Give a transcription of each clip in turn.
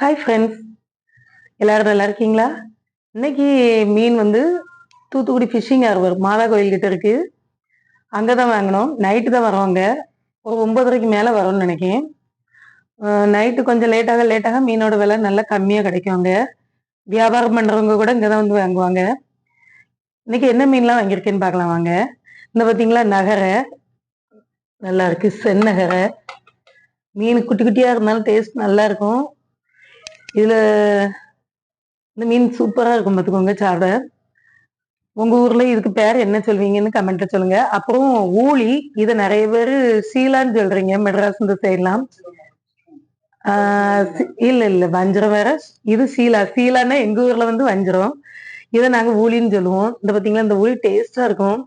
Hi friends எல்லாரும் நல்லா இருக்கீங்களா? இன்னைக்கு மீன் வந்து தூத்துக்குடி ஃபிஷிங் ஹார்பர் மாதா கோயில் கிட்ட இருக்கு. அங்கே தான் வாங்கினோம். நைட்டு தான் வருவாங்க ஒரு ஒம்பதரைக்கு மேலே வரும்னு நினைக்கிறேன். நைட்டு கொஞ்சம் லேட்டாக லேட்டாக மீனோட விலை நல்லா கம்மியாக கிடைக்கும் அங்கே. வியாபாரம் பண்ணுறவங்க கூட இங்கே தான் வந்து வாங்குவாங்க. இன்னைக்கு என்ன மீன்லாம் வாங்கியிருக்கேன்னு பார்க்கலாம் வாங்க. இந்த பார்த்தீங்களா நகரை. நல்லா இருக்கு. செந்நகரை. மீன் குட்டி குட்டியாக இருந்தாலும் டேஸ்ட் நல்லா இருக்கும். இதில் இந்த மீன் சூப்பராக இருக்கும் பார்த்துக்கோங்க சாப்பிட உங்கள் ஊரில் இதுக்கு பேர் என்ன சொல்வீங்கன்னு கமெண்ட்ல சொல்லுங்கள் அப்புறம் ஊழி இதை நிறைய பேர் சீலான்னு சொல்கிறீங்க மெட்ராஸ் இந்த சைட்லாம் இல்லை இல்லை வஞ்சிரம் வேற. இது சீலா. சீலான்னா எங்கள் ஊரில் வந்து வஞ்சிரம். இதை நாங்கள் ஊழின்னு சொல்லுவோம். இந்த பார்த்தீங்களா இந்த ஊழி டேஸ்டாக இருக்கும்.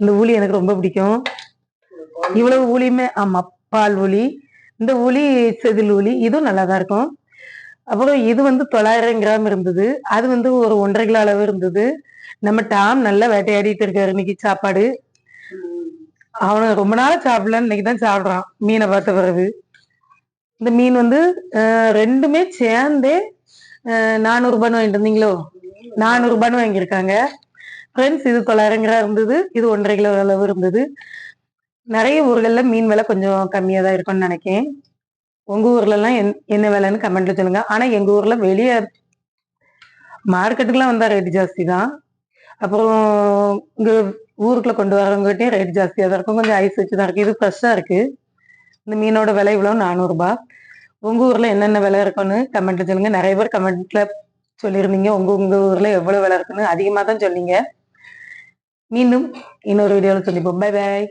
இந்த ஊழி எனக்கு ரொம்ப பிடிக்கும். இவ்வளவு ஊழியுமே ஆமாம் பால் ஊழி. இந்த ஊழி செதில் ஊழி இதுவும் நல்லா தான் இருக்கும். அப்புறம் இது வந்து தொள்ளாயிரம் கிராம் இருந்தது. அது வந்து ஒரு ஒன்றரை கிலோ அளவு இருந்தது. நம்ம டாம் நல்லா வேட்டையாடிட்டு இருக்காரு. இன்னைக்கு சாப்பாடு. அவனை ரொம்ப நாள் சாப்பிடல இன்னைக்கு தான் சாப்பிட்றான். மீனை பார்த்த பிறகு. இந்த மீன் வந்து ரெண்டுமே சேர்ந்தே நானூறுபான்னு வாங்கிட்டு இருந்தீங்களோ நானூறுபான்னு வாங்கியிருக்காங்க. ஃப்ரெண்ட்ஸ் இது தொள்ளாயிரம் கிராம் இருந்தது. இது ஒன்றரை கிலோ அளவு இருந்தது. நிறைய ஊர்களில் மீன் விலை கொஞ்சம் கம்மியாக தான் இருக்கும்னு நினைக்கிறேன். உங்க ஊர்ல எல்லாம் என்- என்ன விலைன்னு கமெண்ட்ல சொல்லுங்க. ஆனா எங்க ஊர்ல வெளியே மார்க்கெட்டுக்குலாம் வந்தா ரேட் ஜாஸ்தி தான் அப்புறம் இங்க ஊருக்குள்ள கொண்டு வரவங்ககிட்டயும் ரேட் ஜாஸ்தியா தான் இருக்கும். கொஞ்சம் ஐஸ் வச்சு தான் இருக்கு. இது ஃப்ரெஷ்ஷா இருக்கு. இந்த மீனோட விலை இவ்வளவு நானூறுபா. உங்க ஊர்ல என்னென்ன விலை இருக்குன்னு கமெண்ட்ல சொல்லுங்க. நிறைய பேர் கமெண்ட்ல சொல்லியிருந்தீங்க. உங்க உங்க ஊர்ல எவ்வளவு விலை இருக்குன்னு அதிகமா தான் சொன்னீங்க. மீண்டும் இன்னொரு வீடியோவில் சொல்லிப்போம் பை பாய்